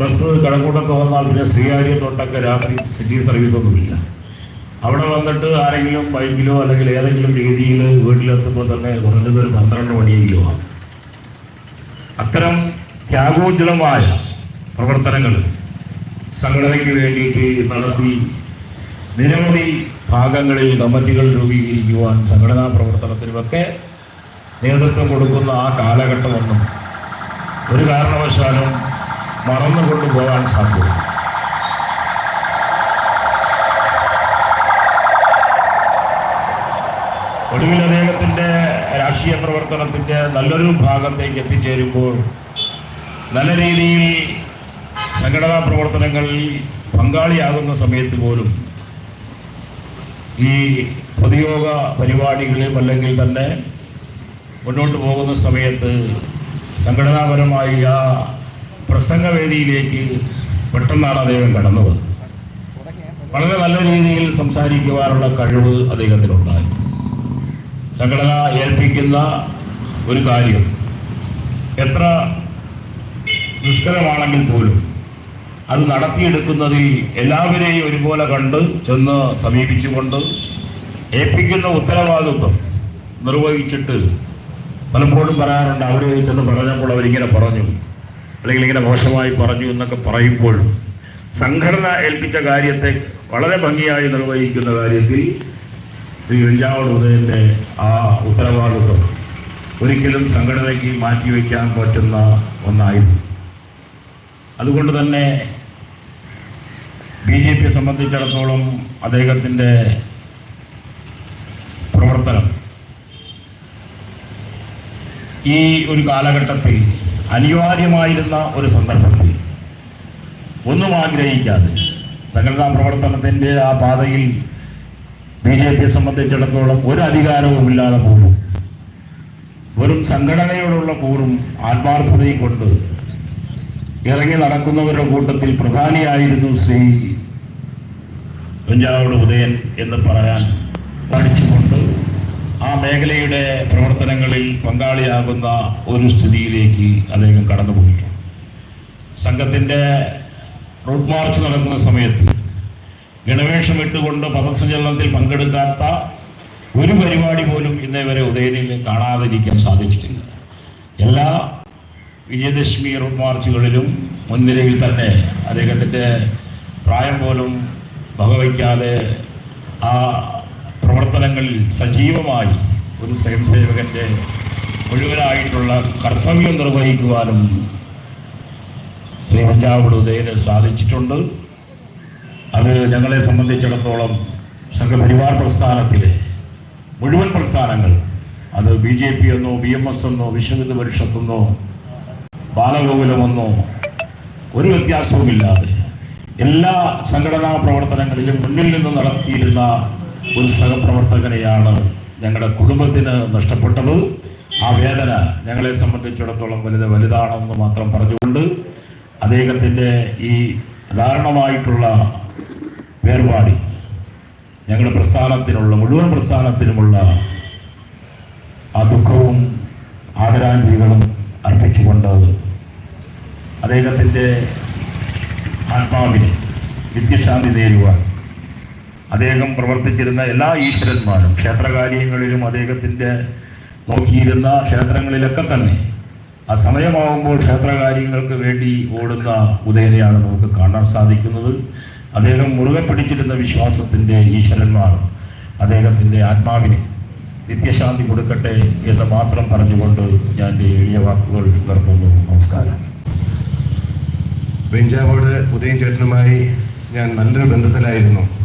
Bus Kazhakoottam തോന്നാൽ പിന്നെ ശ്രീകാര്യത്തോട്ടൊക്കെ രാത്രി city service ഒന്നുമില്ല. അവിടെ വന്നിട്ട് ആരെങ്കിലും ബൈക്കിലോ അല്ലെങ്കിൽ ഏതെങ്കിലും രീതിയിൽ വീട്ടിലെത്തുമ്പോൾ തന്നെ കുറഞ്ഞത് ഒരു പന്ത്രണ്ട് മണിയെങ്കിലും ആണ് അത്തരം ത്യാഗോജ്വലമായ പ്രവർത്തനങ്ങൾ സംഘടനയ്ക്ക് വേണ്ടിയിട്ട് നടത്തി നിരവധി ഭാഗങ്ങളിൽ കമ്മിറ്റികൾ രൂപീകരിക്കുവാൻ സംഘടനാ പ്രവർത്തനത്തിനുമൊക്കെ നേതൃത്വം കൊടുക്കുന്ന ആ കാലഘട്ടമൊന്നും ഒരു കാരണവശാലും മറന്നുകൊണ്ടു പോകാൻ സാധ്യമല്ല ഒടുവിൽ അദ്ദേഹത്തിന്റെ രാഷ്ട്രീയ പ്രവർത്തനത്തിന്റെ നല്ലൊരു ഭാഗത്തേക്ക് എത്തിച്ചേരുമ്പോൾ നല്ല രീതിയിൽ സംഘടനാ പ്രവർത്തനങ്ങളിൽ പങ്കാളിയാകുന്ന സമയത്ത് പോലും ഈ പൊതുയോഗ പരിപാടികളിൽ അല്ലെങ്കിൽ തന്നെ മുന്നോട്ട് പോകുന്ന സമയത്ത് സംഘടനാപരമായി ആ പ്രസംഗവേദിയിലേക്ക് പെട്ടെന്നാണ് അദ്ദേഹം കടന്നു വന്നത് വളരെ നല്ല രീതിയിൽ സംസാരിക്കുവാനുള്ള കഴിവ് അദ്ദേഹത്തിനുണ്ടായി. സംഘടന ഏൽപ്പിക്കുന്ന ഒരു കാര്യം എത്ര ദുഷ്കരമാണെങ്കിൽ പോലും അത് നടത്തിയെടുക്കുന്നതിൽ എല്ലാവരെയും ഒരുപോലെ കണ്ട് ചെന്ന് സമീപിച്ചുകൊണ്ട് ഏൽപ്പിക്കുന്ന ഉത്തരവാദിത്വം നിർവഹിച്ചിട്ട് പലപ്പോഴും പറയാറുണ്ട് അവർ ചെന്ന് പറഞ്ഞപ്പോൾ അവരിങ്ങനെ പറഞ്ഞു. അല്ലെങ്കിൽ ഇങ്ങനെ മോശമായി പറഞ്ഞു എന്നൊക്കെ പറയുമ്പോൾ സംഘടന ഏൽപ്പിച്ച കാര്യത്തെ വളരെ ഭംഗിയായി നിർവഹിക്കുന്ന കാര്യത്തിൽ ശ്രീ വെഞ്ചാവട് ഉദയന്റെ ആ ഉത്തരവാദിത്വം ഒരിക്കലും സംഘടനയ്ക്ക് മാറ്റിവെക്കാൻ പറ്റുന്ന ഒന്നായിരുന്നു. അതുകൊണ്ട് തന്നെ ബി ജെ പിയെ സംബന്ധിച്ചിടത്തോളം അദ്ദേഹത്തിന്റെ പ്രവർത്തനം ഈ ഒരു കാലഘട്ടത്തിൽ അനിവാര്യമായിരുന്ന ഒരു സന്ദർഭത്തിൽ ഒന്നും ആഗ്രഹിക്കാതെ സംഘടനാ പ്രവർത്തനത്തിന്റെ ആ പാതയിൽ ബി ജെ പിയെ സംബന്ധിച്ചിടത്തോളം ഒരു അധികാരവുമില്ലാതെ പോലും വെറും സംഘടനയോടുള്ള കൂറും ആത്മാർത്ഥതയും കൊണ്ട് ഇറങ്ങി നടക്കുന്നവരുടെ കൂട്ടത്തിൽ പ്രധാനിയായിരുന്നു ശ്രീ കുഞ്ചാവോട് ഉദയൻ എന്ന് പറയാൻ പഠിച്ചുകൊണ്ട് ആ മേഖലയുടെ പ്രവർത്തനങ്ങളിൽ പങ്കാളിയാകുന്ന ഒരു സ്ഥിതിയിലേക്ക് അദ്ദേഹം കടന്നുപോയിട്ടുണ്ട്. സംഘത്തിന്റെ റൂട്ട് മാർച്ച് നടക്കുന്ന സമയത്ത് ഗണവേഷം ഇട്ടുകൊണ്ട് പദസഞ്ചലനത്തിൽ പങ്കെടുക്കാത്ത ഒരു പരിപാടി പോലും ഇന്നേ വരെ ഉദയനിൽ കാണാതിരിക്കാൻ സാധിച്ചിട്ടില്ല. എല്ലാ വിജയദശമി റൂട്ട് മാർച്ചുകളിലും മുൻനിരയിൽ തന്നെ അദ്ദേഹത്തിന്റെ പ്രായം പോലും വകവയ്ക്കാതെ ആ പ്രവർത്തനങ്ങളിൽ സജീവമായി ഒരു സ്വയം സേവകന്റെ മുഴുവനായിട്ടുള്ള കർത്തവ്യം നിർവഹിക്കുവാനും ശ്രീ പഞ്ചാബ് ഉദയന് സാധിച്ചിട്ടുണ്ട്. അത് ഞങ്ങളെ സംബന്ധിച്ചിടത്തോളം സംഘപരിവാർ പ്രസ്ഥാനത്തിലെ മുഴുവൻ പ്രസ്ഥാനങ്ങൾ അത് ബി ജെ പി എന്നോ ബി എം എസ് എന്നോ വിശ്വഹിന്ദു പരിഷത്തെന്നോ ബാലഗോകുലമെന്നോ ഒരു വ്യത്യാസവുമില്ലാതെ എല്ലാ സംഘടനാ പ്രവർത്തനങ്ങളിലും മുന്നിൽ നിന്ന് നടത്തിയിരുന്ന ഒരു സഹപ്രവർത്തകനെയാണ് ഞങ്ങളുടെ കുടുംബത്തിന് നഷ്ടപ്പെട്ടത്. ആ വേദന ഞങ്ങളെ സംബന്ധിച്ചിടത്തോളം വലുത് വലുതാണെന്ന് മാത്രം പറഞ്ഞുകൊണ്ട് അദ്ദേഹത്തിന്റെ ഈ ദാരുണമായിട്ടുള്ള വേർപാടി ഞങ്ങളുടെ പ്രസ്ഥാനത്തിനുള്ള മുഴുവൻ പ്രസ്ഥാനത്തിനുമുള്ള ആ ദുഃഖവും ആദരാഞ്ജലികളും അർപ്പിച്ചുകൊണ്ട് അദ്ദേഹത്തിന്റെ ആത്മാവിന് നിത്യശാന്തി നേരുവാൻ അദ്ദേഹം പ്രവർത്തിച്ചിരുന്ന എല്ലാ ഈശ്വരന്മാരും ക്ഷേത്രകാര്യങ്ങളിലും അദ്ദേഹത്തിന്റെ നോക്കിയിരുന്ന ക്ഷേത്രങ്ങളിലൊക്കെ തന്നെ. ആ സമയമാകുമ്പോൾ ക്ഷേത്രകാര്യങ്ങൾക്ക് വേണ്ടി ഓടുന്ന ഉദയനെയാണ് നമുക്ക് കാണാൻ സാധിക്കുന്നത്. അദ്ദേഹം മുറുകെ പിടിച്ചിരുന്ന വിശ്വാസത്തിന്റെ ഈശ്വരന്മാർ അദ്ദേഹത്തിന്റെ ആത്മാവിനെ നിത്യശാന്തി കൊടുക്കട്ടെ എന്ന് മാത്രം പറഞ്ഞുകൊണ്ട് ഞാൻ എളിയ വാക്കുകൾ നിർത്തുന്നു. നമസ്കാരം. വെഞ്ചാവോട് ഉദയൻ ചേട്ടനുമായി ഞാൻ നല്ലൊരു ബന്ധത്തിലായിരുന്നു.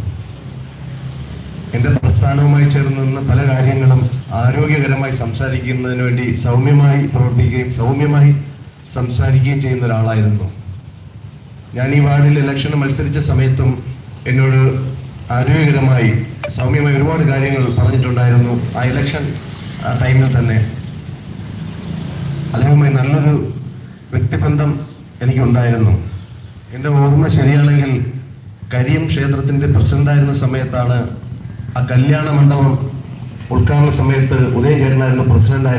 എന്റെ പ്രസ്ഥാനവുമായി ചേർന്ന് നിന്ന് പല കാര്യങ്ങളും ആരോഗ്യകരമായി സംസാരിക്കുന്നതിന് വേണ്ടി സൗമ്യമായി പ്രവർത്തിക്കുകയും സൗമ്യമായി സംസാരിക്കുകയും ചെയ്യുന്ന ഒരാളായിരുന്നു. ഞാൻ ഈ വാർഡിൽ ഇലക്ഷന് മത്സരിച്ച സമയത്തും എന്നോട് ആരോഗ്യകരമായി സൗമ്യമായി ഒരുപാട് കാര്യങ്ങൾ പറഞ്ഞിട്ടുണ്ടായിരുന്നു ആ ഇലക്ഷൻ ടൈമിൽ തന്നെ. അദ്ദേഹവുമായി നല്ലൊരു വ്യക്തിബന്ധം എനിക്കുണ്ടായിരുന്നു. എന്റെ ഓർമ്മ ശരിയാണെങ്കിൽ കരിയം ക്ഷേത്രത്തിന്റെ പ്രസിഡന്റായിരുന്ന സമയത്താണ് ആ കല്യാണ മണ്ഡപം ഉദ്ഘാടന സമയത്ത് ഉദയചേട്ടനായിരുന്നു പ്രസിഡന്റായിരുന്നു